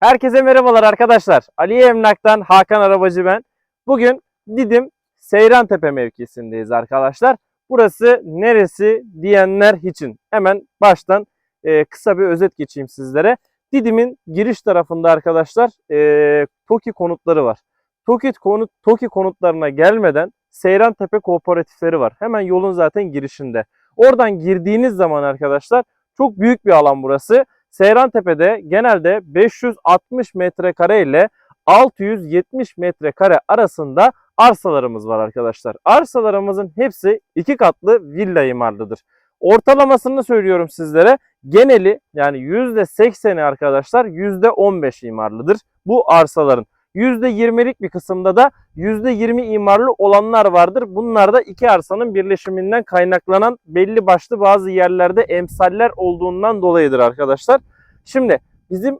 Herkese merhabalar arkadaşlar. Ali Emlak'tan Hakan Arabacı ben. Bugün Didim Seyrantepe mevkisindeyiz arkadaşlar. Burası neresi diyenler için. Hemen baştan e, kısa bir özet geçeyim sizlere. Didim'in giriş tarafında arkadaşlar e, TOKİ konutları var. TOKİ, konut, TOKİ konutlarına gelmeden Seyrantepe kooperatifleri var. Hemen yolun zaten girişinde. Oradan girdiğiniz zaman arkadaşlar çok büyük bir alan burası. Seyrantepe'de genelde 560 metrekare ile 670 metrekare arasında arsalarımız var arkadaşlar. Arsalarımızın hepsi iki katlı villa imarlıdır. Ortalamasını söylüyorum sizlere. Geneli yani %80'i arkadaşlar %15 imarlıdır bu arsaların. %20'lik bir kısımda da %20 imarlı olanlar vardır. Bunlar da iki arsanın birleşiminden kaynaklanan belli başlı bazı yerlerde emsaller olduğundan dolayıdır arkadaşlar. Şimdi bizim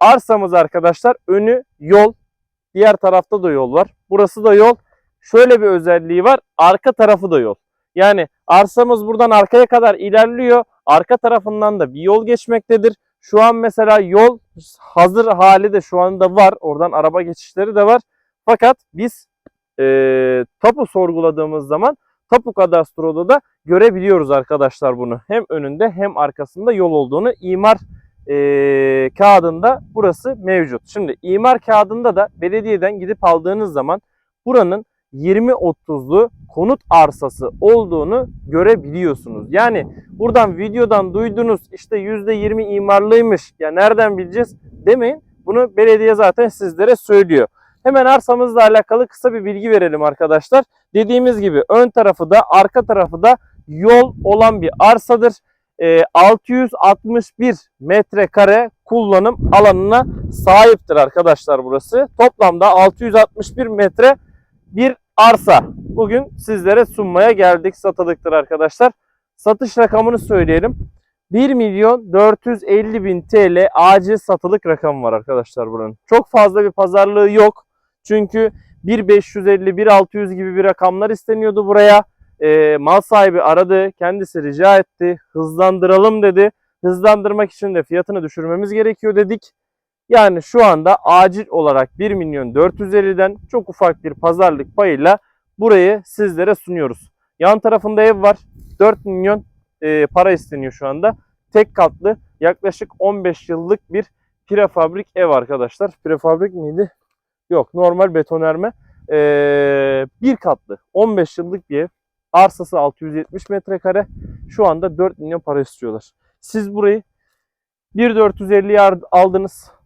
arsamız arkadaşlar önü yol. Diğer tarafta da yol var. Burası da yol. Şöyle bir özelliği var. Arka tarafı da yol. Yani arsamız buradan arkaya kadar ilerliyor. Arka tarafından da bir yol geçmektedir. Şu an mesela yol hazır hali de şu anda var. Oradan araba geçişleri de var. Fakat biz e, tapu sorguladığımız zaman tapu kadastroda da görebiliyoruz arkadaşlar bunu. Hem önünde hem arkasında yol olduğunu imar e, kağıdında burası mevcut. Şimdi imar kağıdında da belediyeden gidip aldığınız zaman buranın 20-30'lu konut arsası olduğunu görebiliyorsunuz. Yani buradan videodan duydunuz işte %20 imarlıymış ya nereden bileceğiz demeyin. Bunu belediye zaten sizlere söylüyor. Hemen arsamızla alakalı kısa bir bilgi verelim arkadaşlar. Dediğimiz gibi ön tarafı da arka tarafı da yol olan bir arsadır. Ee, 661 metrekare kullanım alanına sahiptir arkadaşlar burası. Toplamda 661 metre bir arsa. Bugün sizlere sunmaya geldik satılıktır arkadaşlar. Satış rakamını söyleyelim. 1 milyon 450 bin TL acil satılık rakamı var arkadaşlar buranın. Çok fazla bir pazarlığı yok. Çünkü 1.550, 1.600 gibi bir rakamlar isteniyordu buraya. E, mal sahibi aradı, kendisi rica etti, hızlandıralım dedi. Hızlandırmak için de fiyatını düşürmemiz gerekiyor dedik. Yani şu anda acil olarak 1 milyon 450'den çok ufak bir pazarlık payıyla burayı sizlere sunuyoruz. Yan tarafında ev var. 4 milyon e, para isteniyor şu anda. Tek katlı yaklaşık 15 yıllık bir prefabrik ev arkadaşlar. Prefabrik miydi? Yok normal betonarme. Ee, bir katlı 15 yıllık bir ev. Arsası 670 metrekare. Şu anda 4 milyon para istiyorlar. Siz burayı 1.450'ye aldınız.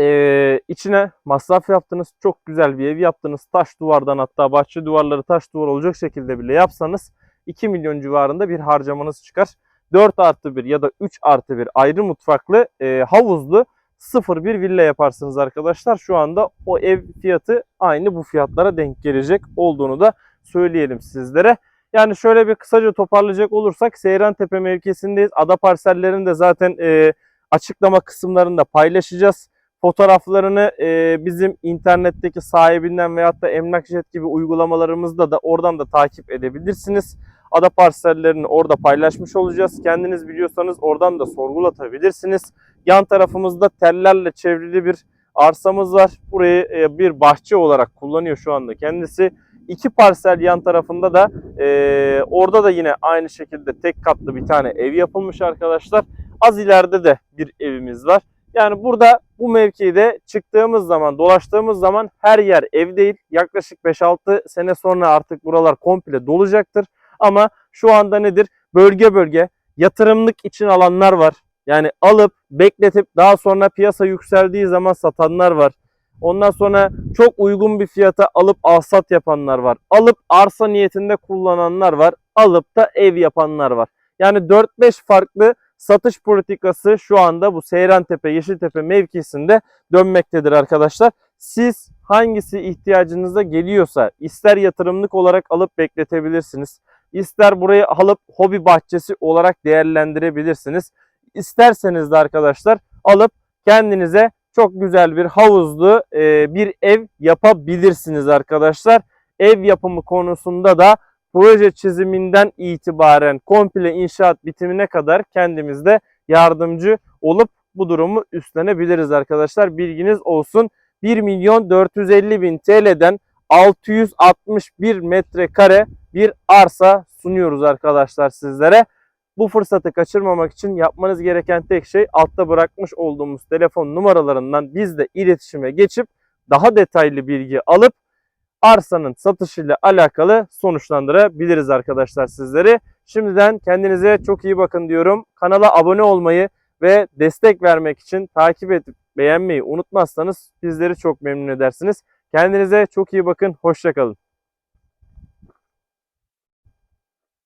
Ee, içine masraf yaptınız. Çok güzel bir ev yaptınız. Taş duvardan hatta bahçe duvarları taş duvar olacak şekilde bile yapsanız 2 milyon civarında bir harcamanız çıkar. 4 artı 1 ya da 3 artı 1 ayrı mutfaklı e, havuzlu 0-1 villa yaparsınız arkadaşlar. Şu anda o ev fiyatı aynı bu fiyatlara denk gelecek olduğunu da söyleyelim sizlere. Yani şöyle bir kısaca toparlayacak olursak Seyrantepe mevkisindeyiz. Ada parsellerini de zaten e, açıklama kısımlarında paylaşacağız. Fotoğraflarını e, bizim internetteki sahibinden veyahut da Emlakjet gibi uygulamalarımızda da oradan da takip edebilirsiniz. Ada parsellerini orada paylaşmış olacağız. Kendiniz biliyorsanız oradan da sorgulatabilirsiniz. Yan tarafımızda tellerle çevrili bir arsamız var. Burayı e, bir bahçe olarak kullanıyor şu anda kendisi. İki parsel yan tarafında da e, orada da yine aynı şekilde tek katlı bir tane ev yapılmış arkadaşlar. Az ileride de bir evimiz var. Yani burada bu mevkide çıktığımız zaman, dolaştığımız zaman her yer ev değil. Yaklaşık 5-6 sene sonra artık buralar komple dolacaktır. Ama şu anda nedir? Bölge bölge yatırımlık için alanlar var. Yani alıp bekletip daha sonra piyasa yükseldiği zaman satanlar var. Ondan sonra çok uygun bir fiyata alıp alsat yapanlar var. Alıp arsa niyetinde kullananlar var. Alıp da ev yapanlar var. Yani 4-5 farklı satış politikası şu anda bu Seyrantepe, Yeşiltepe mevkisinde dönmektedir arkadaşlar. Siz hangisi ihtiyacınıza geliyorsa ister yatırımlık olarak alıp bekletebilirsiniz. İster burayı alıp hobi bahçesi olarak değerlendirebilirsiniz. İsterseniz de arkadaşlar alıp kendinize çok güzel bir havuzlu e, bir ev yapabilirsiniz arkadaşlar. Ev yapımı konusunda da proje çiziminden itibaren komple inşaat bitimine kadar kendimizde yardımcı olup bu durumu üstlenebiliriz arkadaşlar. Bilginiz olsun. 1 milyon 450 bin TL'den 661 metrekare bir arsa sunuyoruz arkadaşlar sizlere. Bu fırsatı kaçırmamak için yapmanız gereken tek şey altta bırakmış olduğumuz telefon numaralarından bizle iletişime geçip daha detaylı bilgi alıp arsanın satışıyla alakalı sonuçlandırabiliriz arkadaşlar sizleri. Şimdiden kendinize çok iyi bakın diyorum. Kanala abone olmayı ve destek vermek için takip edip beğenmeyi unutmazsanız bizleri çok memnun edersiniz. Kendinize çok iyi bakın. Hoşçakalın.